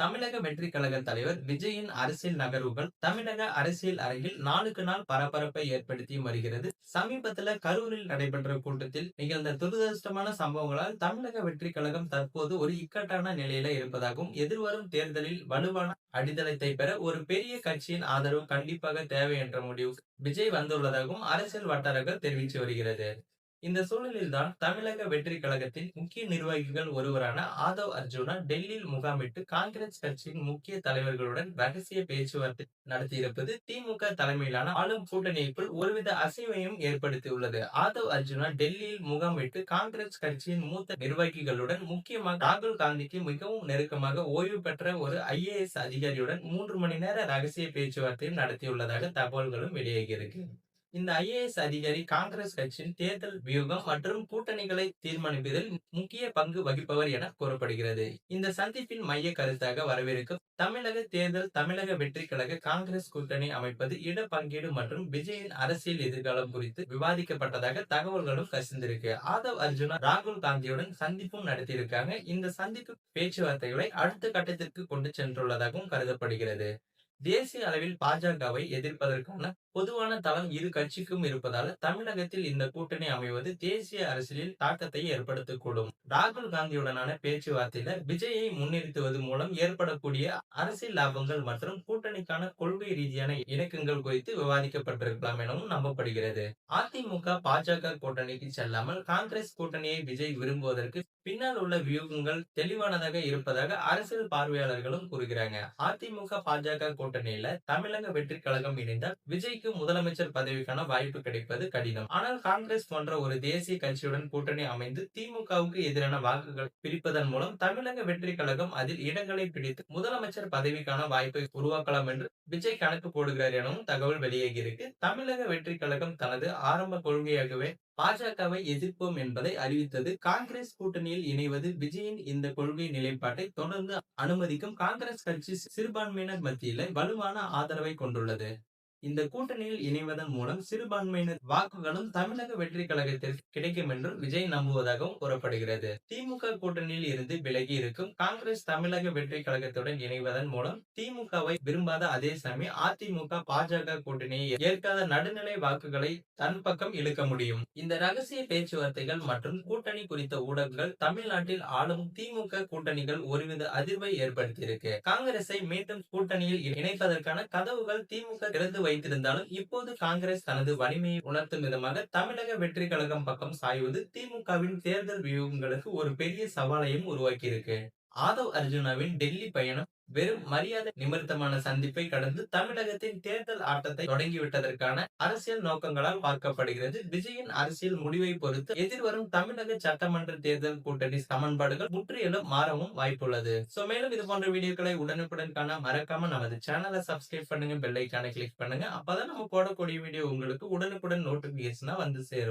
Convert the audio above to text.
தமிழக வெற்றி கழக தலைவர் விஜயின் அரசியல் நகர்வுகள் தமிழக அரசியல் அரங்கில் நாளுக்கு நாள் பரபரப்பை ஏற்படுத்தி வருகிறது. சமீபத்துல கரூரில் நடைபெற்ற கூட்டத்தில் நிகழ்ந்த துரதிருஷ்டமான சம்பவங்களால் தமிழக வெற்றி கழகம் தற்போது ஒரு இக்கட்டான நிலையில இருப்பதாகவும் எதிர்வரும் தேர்தலில் வலுவான அடித்தளத்தை பெற ஒரு பெரிய கட்சியின் ஆதரவு கண்டிப்பாக தேவை என்ற முடிவு விஜய் வந்துள்ளதாகவும் அரசியல் வட்டாரங்கள் தெரிவித்து வருகிறது. இந்த சூழலில்தான் தமிழக வெற்றி கழகத்தின் முக்கிய நிர்வாகிகள் ஒருவரான ஆதவ் அர்ஜுனா டெல்லியில் முகாமிட்டு காங்கிரஸ் கட்சியின் முக்கிய தலைவர்களுடன் ரகசிய பேச்சுவார்த்தை நடத்தியிருப்பது திமுக தலைமையிலான ஆளும் கூட்டணிக்குள் ஒருவித அசைவையும் ஏற்படுத்தியுள்ளது. ஆதவ் அர்ஜுனா டெல்லியில் முகாமிட்டு காங்கிரஸ் கட்சியின் மூத்த நிர்வாகிகளுடன் முக்கியமாக ராகுல் காந்திக்கு மிகவும் நெருக்கமாக ஓய்வு பெற்ற ஒரு ஐஏஎஸ் அதிகாரியுடன் மூன்று மணி நேர ரகசிய பேச்சுவார்த்தையும் நடத்தியுள்ளதாக தகவல்களும் வெளியாகியிருக்கு இந்த ஐஏஎஸ் அதிகாரி காங்கிரஸ் கட்சியின் தேர்தல் வியூகம் மற்றும் கூட்டணிகளை தீர்மானிப்பதில் முக்கிய பங்கு வகிப்பவர் என கூறப்படுகிறது. இந்த சந்திப்பின் மைய கருத்தாக வரவிருக்கும் தமிழக தேர்தல் தமிழக வெற்றி கழக காங்கிரஸ் கூட்டணி அமைப்பது இட பங்கீடு மற்றும் விஜயின் அரசியல் எதிர்காலம் குறித்து விவாதிக்கப்பட்டதாக தகவல்களும் கசிந்திருக்கு. ஆதவ் அர்ஜுனா ராகுல் காந்தியுடன் சந்திப்பும் நடத்தியிருக்காங்க. இந்த சந்திப்பு பேச்சுவார்த்தைகளை அடுத்த கட்டத்திற்கு கொண்டு சென்றுள்ளதாகவும் கருதப்படுகிறது. தேசிய அளவில் பாஜகவை எதிர்ப்பதற்கான பொதுவான தளம் இரு கட்சிக்கும் இருப்பதால் தமிழகத்தில் இந்த கூட்டணி அமைவது தேசிய அரசியலில் தாக்கத்தை ஏற்படுத்தக்கூடும். ராகுல் காந்தியுடனான பேச்சுவார்த்தையில விஜயை முன்னிறுத்துவது மூலம் ஏற்படக்கூடிய அரசியல் லாபங்கள் மற்றும் கூட்டணிக்கான கொள்கை ரீதியான இணக்கங்கள் குறித்து விவாதிக்கப்பட்டிருக்கலாம் எனவும் நம்பப்படுகிறது. அதிமுக பாஜக கூட்டணிக்கு செல்லாமல் காங்கிரஸ் கூட்டணியை விஜய் விரும்புவதற்கு பின்னால் உள்ள வியூகங்கள் தெளிவானதாக இருப்பதாக அரசியல் பார்வையாளர்களும் கூறுகிறாங்க. அதிமுக பாஜக கூட்டணியில தமிழக வெற்றி கழகம் இணைந்தால் விஜய்க்கு முதலமைச்சர் பதவிக்கான வாய்ப்பு கிடைப்பது கடினம். ஆனால் காங்கிரஸ் போன்ற ஒரு தேசிய கட்சியுடன் கூட்டணி அமைந்து திமுகவுக்கு எதிரான வாக்குகள் பிரிப்பதன் மூலம் தமிழக வெற்றி கழகம் அதில் இடங்களை பிடித்து முதலமைச்சர் பதவிக்கான வாய்ப்பை உருவாக்கலாம் என்று விஜய் கணக்கு போடுகிறார் எனவும் தகவல் வெளியாகியிருக்கு தமிழக வெற்றி கழகம் தனது ஆரம்ப கொள்கையாகவே பாஜகவை எதிர்ப்போம் என்பதை அறிவித்தது. காங்கிரஸ் கூட்டணியில் இணைவது விஜயின் இந்த கொள்கை நிலைப்பாட்டை தொடர்ந்து அனுமதிக்கும் காங்கிரஸ் கட்சி சிறுபான்மையினர் மத்தியில வலுவான ஆதரவை கொண்டுள்ளது. இந்த கூட்டணியில் இணைவதன் மூலம் சிறுபான்மையினர் வாக்குகளும் தமிழக வெற்றி கழகத்திற்கு கிடைக்கும் என்றும் விஜய் நம்புவதாகவும் கூறப்படுகிறது. திமுக கூட்டணியில் இருந்து விலகி இருக்கும் காங்கிரஸ் தமிழக வெற்றி கழகத்துடன் இணைவதன் மூலம் திமுகவை விரும்பாத அதே சமயம் அதிமுக பாஜக கூட்டணியை ஏற்காத நடுநிலை வாக்குகளை தன் பக்கம் இழுக்க முடியும். இந்த ரகசிய பேச்சுவார்த்தைகள் மற்றும் கூட்டணி குறித்த ஊடகங்கள் தமிழ்நாட்டில் ஆளும் திமுக கூட்டணிகள் ஒருவித அதிர்வை ஏற்படுத்தியிருக்கு. காங்கிரஸை மீண்டும் கூட்டணியில் இணைப்பதற்கான கதவுகள் திமுக திறந்து வைத்திருந்தாலும் இப்போது காங்கிரஸ் தனது வலிமையை உணர்த்தும் விதமாக தமிழக வெற்றி கழகம் பக்கம் சாய்வது திமுகவின் தேர்தல் வியூகங்களுக்கு ஒரு பெரிய சவாலையும் உருவாக்கியிருக்கு. ஆதவ் அர்ஜுனாவின் டெல்லி பயணம் வெறும் மரியாதை நிமித்தமான சந்திப்பை கடந்து தமிழகத்தின் தேர்தல் ஆட்டத்தை தொடங்கிவிட்டதற்கான அரசியல் நோக்கங்களால் பார்க்கப்படுகிறது. விஜயின் அரசியல் முடிவை பொறுத்து எதிர்வரும் தமிழக சட்டமன்ற தேர்தல் கூட்டணி சமன்பாடுகள் முற்றிலும் மாறவும் வாய்ப்புள்ளது. சோ மேலும் இது போன்ற வீடியோக்களை உடனுக்குடன் காண மறக்காம நமது சேனலை சப்ஸ்கிரைப் பண்ணுங்க பெல்லைக்கான கிளிக் பண்ணுங்க. அப்பதான் நம்ம போடக்கூடிய வீடியோ உங்களுக்கு உடனுக்குடன் நோட்டிபிகேஷனா வந்து சேரும்.